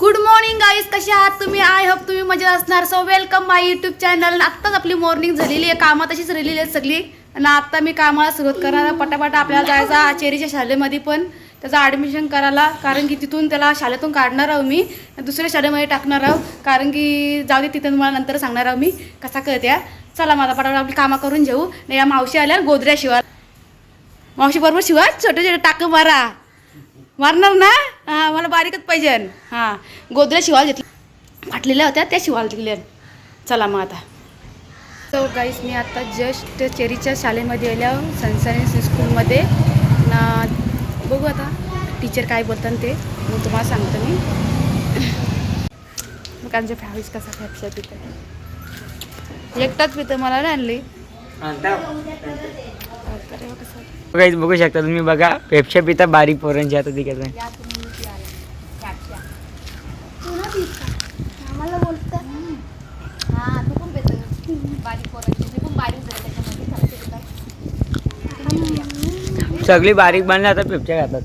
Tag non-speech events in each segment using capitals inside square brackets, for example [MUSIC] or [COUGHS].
Good morning guys कसे आहात तुम्ही? आय होप तुम्ही मजेत असणार. So welcome my YouTube channel आत्ताच आपली मॉर्निंग झालेली आहे. कामात अशीच राहिलेली आहे सगळी. आणि आत्ता मी कामाला सुरुवात करणार पटापट आपल्याला जायचा चेरीच्या शाळेमध्ये पण. त्याचं ॲडमिशन करायला. कारण की तिथून त्याला शाळेतून काढणार आहो मी. दुसऱ्या शाळेमध्ये टाकणार आहो. कारण की जाऊ दे तिथून मला नंतर सांगणार आहो मी. कसा कळत्या चला माझा पटापट आपली कामं करून घेऊ. नाही या मावशी आल्या गोदऱ्या शिवाय. मावशी बरोबर शिवा छोटे छोटे टाकं मारा. मारणार ना? हां मला बारीकच पाहिजे. हां गोदऱ्या शिवाल घेतल्या. फाटलेल्या होत्या त्या शिवाल दिल्या चला मग आता. सो गाईस मी आता जस्ट चेरीच्या शाळेमध्ये आल्या सनसायन्स स्कूलमध्ये ना बघू आता टीचर काय बोलतात ते. मग तुम्हाला सांगतो मी. [COUGHS] मग फॅमिलीज कसा फॅपशा तिथे. एकटाच पितं मला नाही आणली. काहीच बघू शकता तुम्ही बघा पेपशा पिता बारीक पोरांची आता तिकडे सगळी बारीक बोलतं आता पेपच्या घातात पितं बारीक पोरांची मी पण बारीक झाली त्याच्यामध्ये सगळी बारीक बांधले आता पेप्शा खातात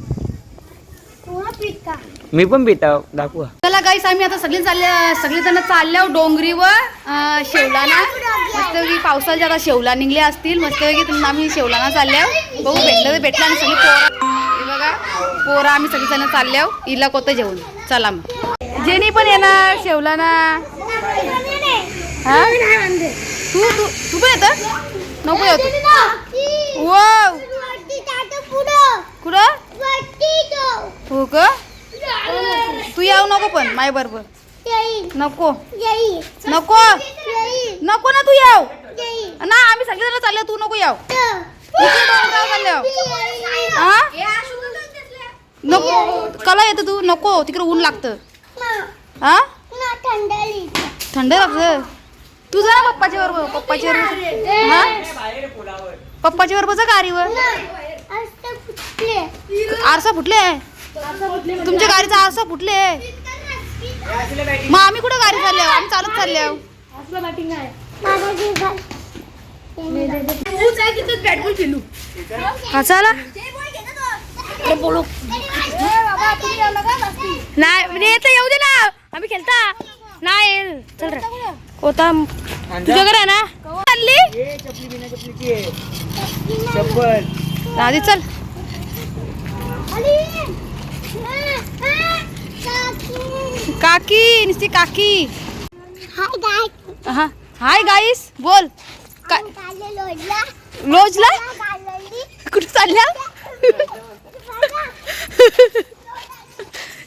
कोणा पिता मी पण पिता दाखवा. चला गाईस आम्ही आता सगळी चालल्या सगळी जण चालल्या डोंगरीवर अं, शेवलाना. मस्तपैकी पावसाच्या आता शेवला निघले असतील मस्तपैकी तुम्ही आम्ही शेवलाना चालल्या बघू भेटलं तर भेटलं आणि सगळी पोरं हे बघा पोरं आम्ही सगळी जण चालल्या हिला कोतं जेवण चला मग. जेनी पण येणार शेवलाना. हा? तू तू तू पण येतं? नको येतो वाव कुठं? हो का तू येऊ नको पण माय बरोबर. नको. नको. नको ना तू येऊ. ना आम्ही सगळेजण चालले तू नको येऊ. नको. कला येतं तू नको. तिकडे ऊन लागतं. हा? थंड लागतं. तू जा पप्पाच्या बरोबर पप्पाच्या बरोबर. हा? पप्पाच्या बरोबर जा गाडीवर. आरसा फुटले? तुमच्या गाडीचा आरसा फुटले. मग आम्ही कुठे गाडी चालले? आम्ही चालत चालले नाही म्हणजे येतं येऊ दे ना. आम्ही खेळता. नाही चल रे. होता तुझ्याकडे आहे ना? चालली? चप्पल. आधी चल. काकी नुसती काकी. हा हाय गाईस बोल. काय? लोजला कुठे चालल्या?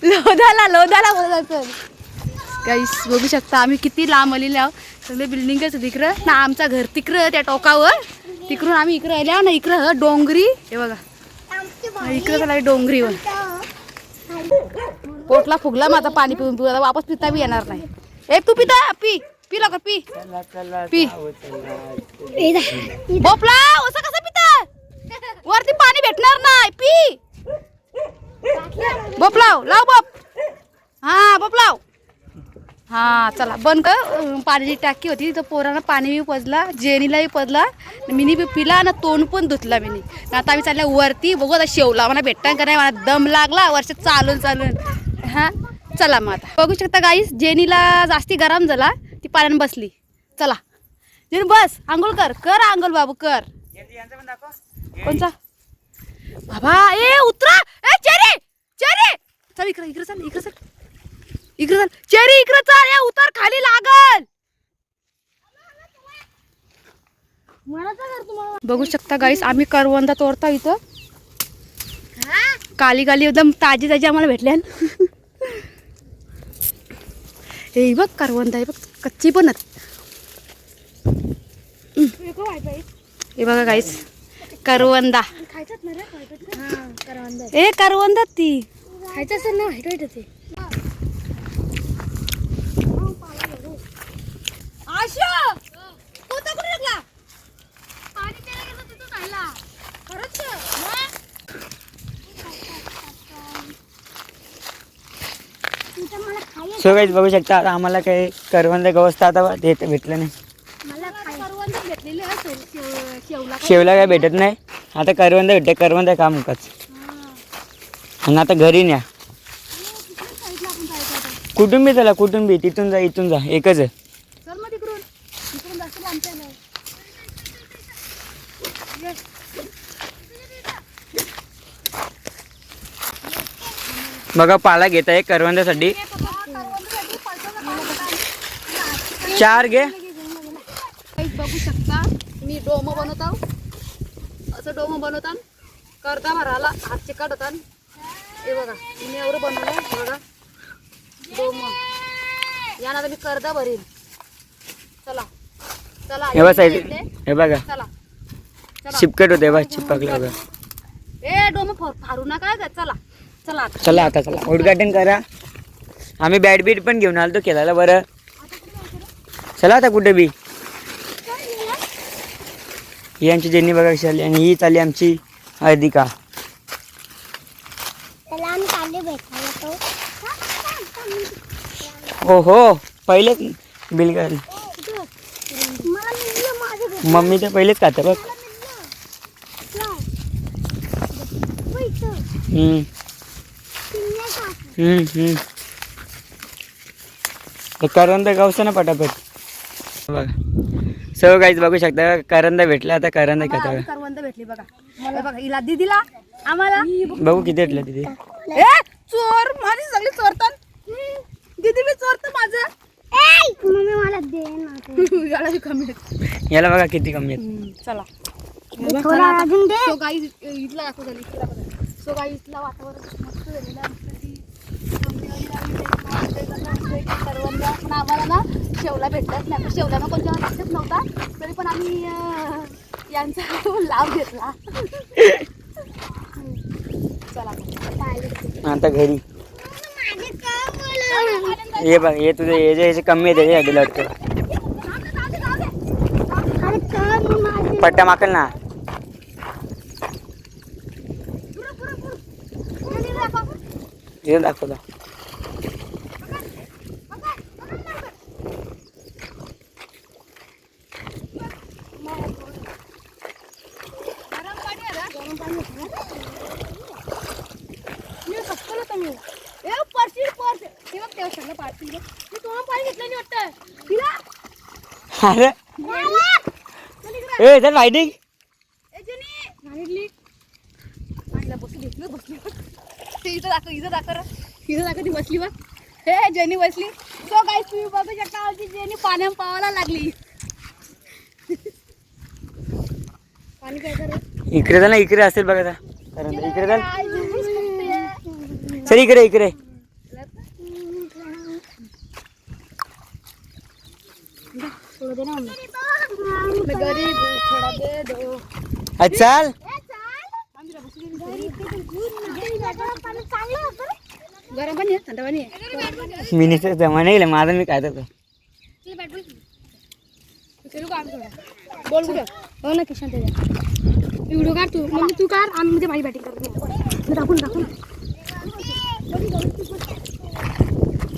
लोधाला लोधाला बोलत गाईस बघू शकता आम्ही किती लांब आलेले आहोत. सगळे बिल्डिंगच तिकडं. ना आमचं घर तिकडं त्या टोकावर. तिकडून आम्ही इकडं आल्या ना इकडं डोंगरी. हे बघा. इकडं झाला डोंगरीवर. पोटला फुगला माझा पाणी पिऊन पिऊ आता वापस पिता बी येणार नाही. ए तू पिता पी पी लवकर पी. पी. जाऊ, बोपला असं कसं पिता? वरती पाणी भेटणार नाही पी. बोपलाव लाव बाप बोप हा बोपलाव हा चला बंद कर. पाण्याची टाकी होती तर पोरानं पाणी बी पजला जेनीलाही पजला. मिनी बी पिला आणि तोंड पण धुतला मिनी. आता आम्ही चालल्या वरती बघू आता शेवला मला भेटता का नाही मला दम लागला वर्ष चालून चालून. हा चला मग आता. बघू शकता गाईस जेनीला जास्ती गरम झाला ती पाण्यानं बसली. चला. जेनी बस. आंघोळ कर. कर आंघोळ बाबू कर. कोणचा? बाबा ए उतरा. ए चेरी! चेरी! चल इकडे इकडे चल इकडे चल. इकडे चल. चेरी इकडे चल. ए उतर. खाली लागल. बघू शकता गाईस आम्ही करवंदा तोडता इथं. काली काली एकदम ताजी ताजी आम्हाला भेटल्या [LAUGHS] हे बघ करवंदा आहे बघ कच्ची पण हे बघा गाईस करवंदा ए करवंदा ती खायचं असेल ना व्हाईट व्हाईट होते आशा कोणता कुठे लागला पाणी प्यायला गेलो तिथून राहिला खरंच मला खायचं सो काही बघू शकता. आता आम्हाला काही करवंद गवस्त आता देत भेटलं नाही. शेवला काय भेटत नाही. आता करवंद भेटते करवंद काम मुकाच आणि आता घरी न्या. कुटुंबी चला. कुटुंबी. तिथून जा इथून जा. एकच आहे चल मग तिकडून तिकडून जास्त लांबच्या नाही बघा पाला घेत आहे करवंदासाठी. चार घे. बघू शकता. मी डोमो बनवतो असं डोमो बनवतात करता भराला हात चिकट होतात हे बघा मी एवढं बनवलं बघा. डोमो. यानंतर मी करदा भरील चला. चला हे बघा. हे चला. चिपकट होते बघा चिपकलं बघा. ए डोमो फार- नका चला. चला आता. चला आता चला. उद्घाटन करा. आम्ही बॅट बीट पण घेऊन आलो खेळायला बरं. चला आता कुठे बी. ही आमची जेनी बघा कशी आली आणि ही चालली आमची तो. हो हो पहिलेच बिल कर मम्मी तर पहिलेच खाते बघ. हम्म. हे करंदा गावचं ना पटापट. बघा सगळं काहीच बघू शकता. करंदा भेटला आता करंदा करवंद भेटली बघा. हे बघा हिला दिदीला आम्हाला. बघू किती भेटलं तिथे ए चोर माझी सगळी चोरतात दीदी मी चोरतो माझं. मम्मी मला दे ना [LAUGHS] याला बी कमी आहेत. याला बघा किती कमी आहेत. हम्म, चला. थोडा अजून दे. सो गाई इथला दाखव झाली इथला सो गाई इथला वातावरण मस्त झालेलं आहे. करवंद. पण आम्हाला ना शेवला भेटलाच नाही पण शेवला ना कोणत्या लक्षात नव्हता तरी पण आम्ही यांचा लाभ घेतला चला आता घरी हे बघ हे तुझे हे जे ह्याचे कमी आहे त्याच्यासाठी लढते पट्ट्या माकल ना तिथे दाखवतो मी कसं होतं मी ए पर्सी पर्स हे बघ तेव्हा सगळं पार्टी मी तुम्हाला पाणी घेतलं नाही वाटतं तिला अरे. ए चल फायटिंग ए जेनी सांगितली तिला बसली घेतलं बसली बघ. ते इथं दाखव इथं दाखव. इथं दाखव ती बसली बघ. हे जेनी बसली. सो काय तुम्ही बघू शकता आमची जेनी पाण्या पावायला लागली. पाणी काय करत इकडे चल ना इकडे असेल बघा करंदा. इकडे चल चल इकडे इकडे. गरीब थोड़ा दे दो. अरे चल. गरम पाणी आहे थंड पाणी आहे मी नुसतं जमा नाही केलं माझं मी काय तर बोल कुठं? हो ना किशन त्याच्या व्हिडिओ काढ तू. मग तू काढ आणि म्हणजे माझी बॅटिंग कर. दाखवून दाखवून.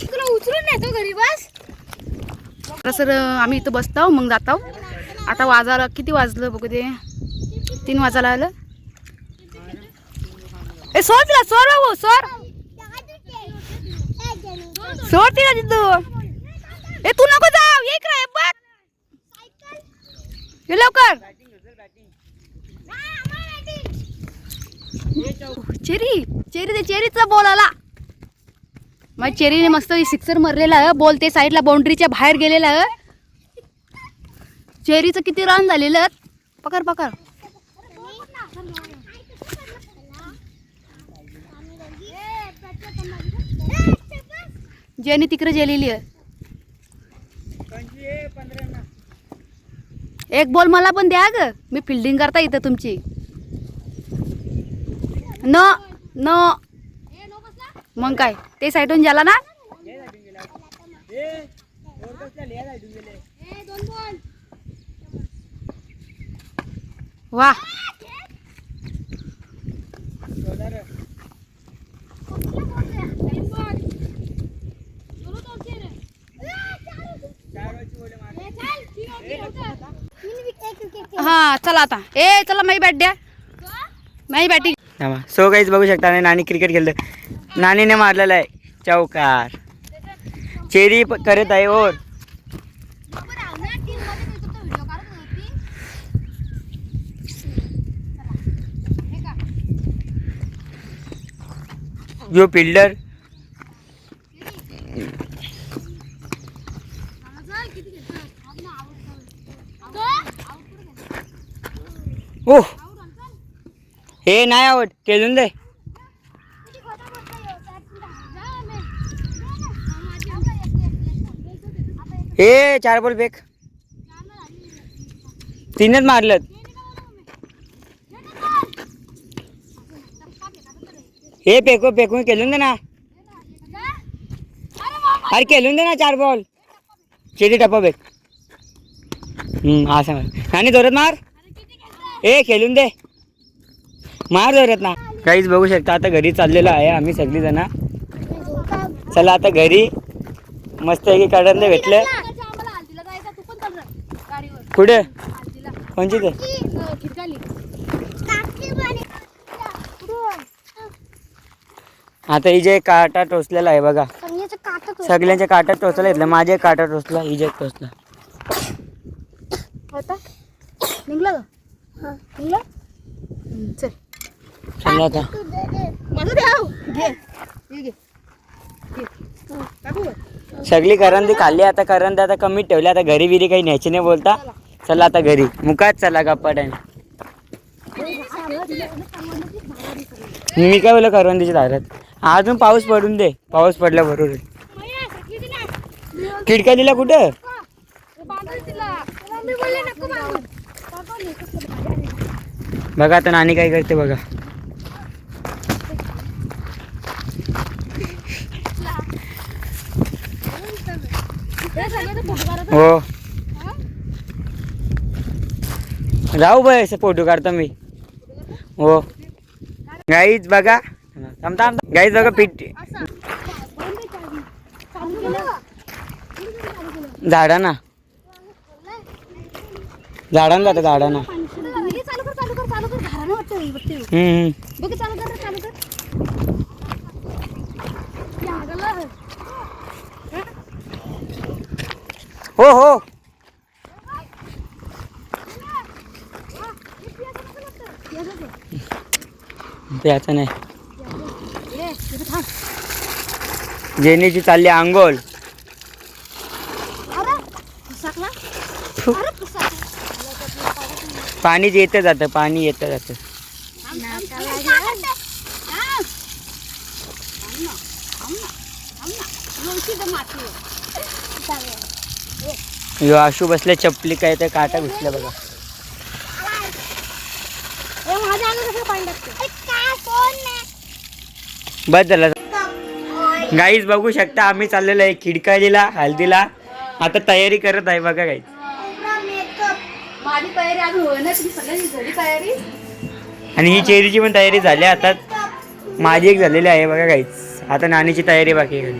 तुला उचलून नेतो घरी बस. तर सर आम्ही इथं बसतो मग जातो. आता वाजायला किती वाजलं बघू दे? तीन वाजायला आलं? ए सोड तिला सोड बाबू सोड सोड तिला तिथं ए तू नको जाऊ ये इकडे बघ ये लवकर चेरी चेरी ते चेरीचा बॉल आला मग चेरीने मस्त सिक्सर मरलेला आहे बॉल ते साईडला बाउंड्रीच्या बाहेर गेलेला आहे चेरीचं किती रन झालेलं पकड पकड जेनी तिकडे गेलेली आहे. एक बॉल मला पण द्या ग. मी फिल्डिंग करता इथं तुमची. न न. मग काय? ते साईडून झाला ना? वा. हा चला आता. ए चला माही बॅट द्या माही बॅटिंग सो काहीच बघू शकता नाही नानी क्रिकेट खेळतं नानीने मारलेला आहे. चौकार. चेरी प- करत आहे ओर जो फिल्डर ओह हे नाही आवड केलून दे. हे चार बॉल फेक. तीनच मारलं हे फेको फेकून केलून दे ना. अरे केलून दे ना चार बॉल शेती टप्पा फेक. हम्म असं. आणि जोरात मार. ए खेळून दे. मार धरत ना काहीच बघू शकता आता घरी चाललेलो आहे आम्ही सगळी जण चला आता घरी मस्त की कडरले भेटलं. कुठे? कोणची ते? आता ही जे काटा टोचलेला आहे बघा. सगळ्यांच्या काटा टोचला घेतला माझ्या काटा टोचला ही टोचला. निघला चल. चला आता. माझं द्या घे. हे घे. घे. टाकू का? सगळी करंदी खाल्ली आता करंदी आता कमी ठेवली आता घरी बिरी काही न्यायची नाही बोलता. चला. आता घरी. मुकात चला गप्पा टाइम मी काय बोललो करवंदीच्या दारात? अजून पाऊस पडून दे. पाऊस पडला बरोबर. खिडक्या दिला. कुठं बघा आता नानी काय करते बघा. हो. जाऊ बाय असं फोटो काढतो मी. हो. गाईच बघा. थांबता गाईच बघा पीठ. झाडाना. झाडान जातं झाडाना चालू कर चालू कर चालू कर घरानं वाटतं ही बघते. हम्म. हम्म. बघ चालू कर रे, चालू कर. या गं. हो हो. त्याचं नाही. जेनीची चालली आंघोळ. पाणी येतं जातं पाणी येतं जातं. यो आशू बसल्या चपली काय तर काटा घुसल्या बघा. बस झालं. गाईज बघू शकता आम्ही चाललेलो आहे खिडकालीला हल्दीला आता तयारी करत आहे बघा गाईज झाली आणि ही चेरीची पण तयारी झाली आता. माझी एक झालेली आहे बघा गाईज आता नानीची तयारी बाकी आहे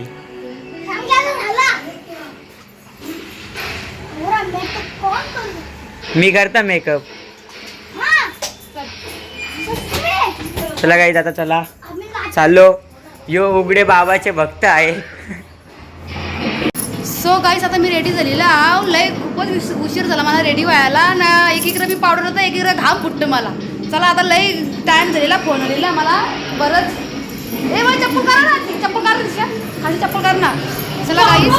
मी करता मेकअप चला गाईज आता चला. चाललो. यो उघडे बाबाचे भक्त आहे. सो गाईस आता मी रेडी झालेला. आव लय खूपच उशीर झाला मला रेडी व्हायला. ना एक इकडे मी पावडर होता एक इकडे घाम फुटतं मला. चला आता लय टाईम झालेला फोन आलेला. मला बरंच ए बाई चप्पल करा ना चप्पल करा दिशा खाली चप्पल कर ना. चला गाईस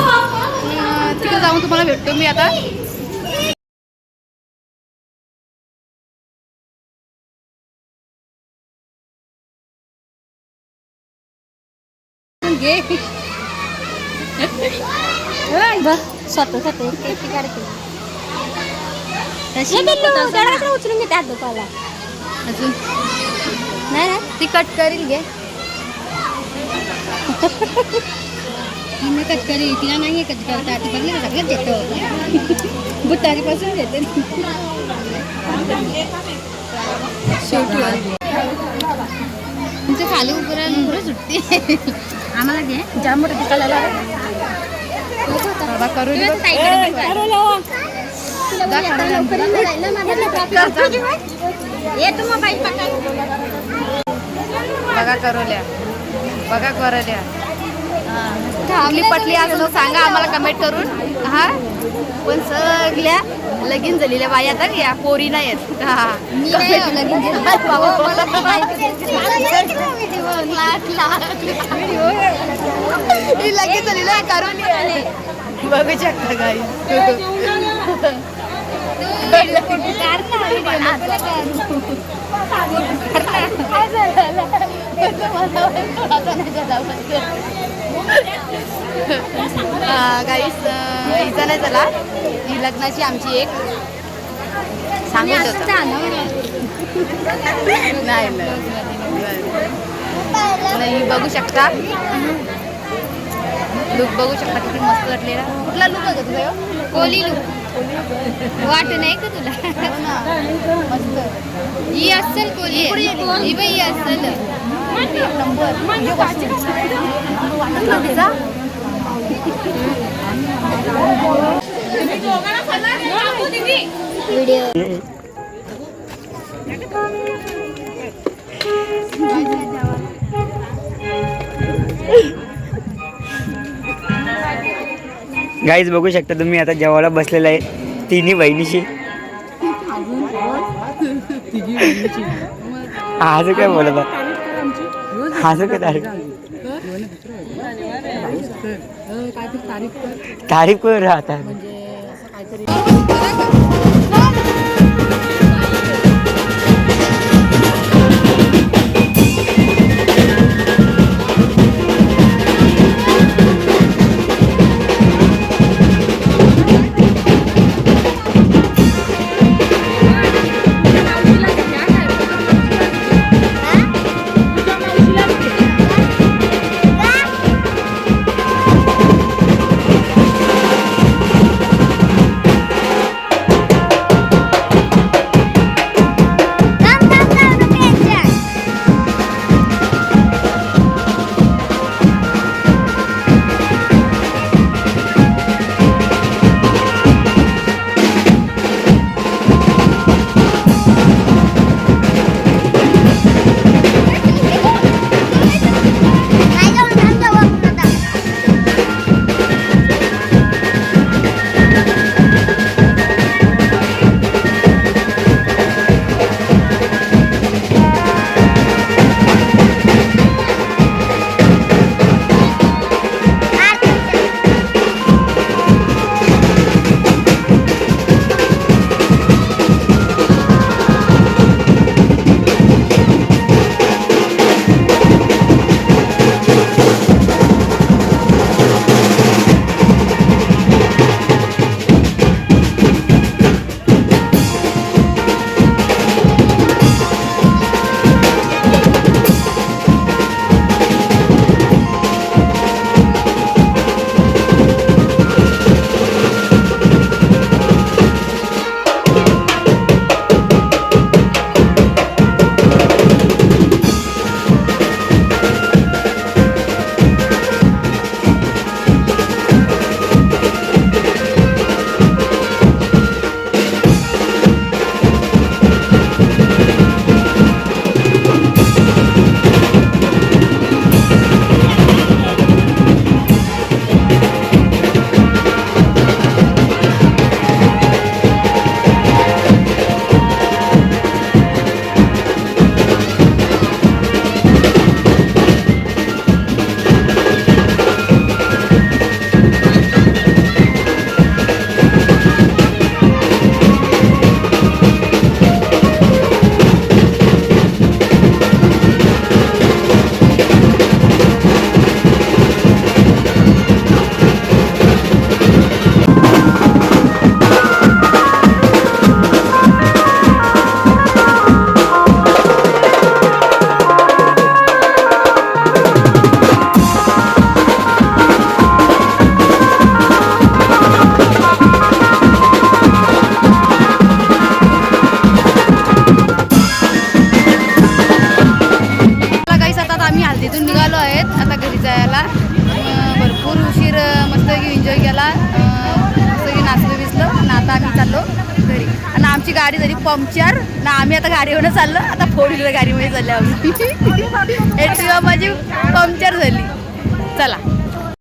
तिकडे जाऊन तुम्हाला भेटतो मी आता. घे स्वतः स्वतः एकटी काढते तशी उचलून घेते हात दुखायला अजून? नाही ना ती कट करील घे. तिने कट करी तिला नाही कट करता ती बघली का सगळं देतो. बुटारीपासून देते. शेवटी तुमच्या खाली उभं राहिलं पुढे सुटते. आम्हाला घे. जाम मोठं टिकायला बाबा करू दे. बघ. करोल्या बघा करोल्या कुठली पटली असं सांगा आम्हाला कमेंट करून. हा? पण सगळ्या लगीन झालेल्या बाया तर या पोरी नाही आहेत. लगीन झालेलं. करून बघू शकता काही काहीच इथं नाही झाला. ही लग्नाची आमची एक सांगत होता. नाही नाही. नाही बघू शकता. लुक बघू शकता किती मस्त वाटलेला. कुठला लुक होता तुझा? कोली लुक. वाट नाही का तुला? मस्त. ही असेल कोली. ही बाई नंबर म्हणजे नव्हती व्हिडिओ गाईज बघू शकता तुम्ही आता जेवायला बसलेला आहे तिन्ही बहिणीशी. आज काय बोलत आज काय तारीख? तारीख कोण राहतात पंक्चर आम्ही आता गाडीवर चाललो आता फोर व्हीलर गाडीमध्ये चाललो आम्ही. माझी पंक्चर झाली. चला.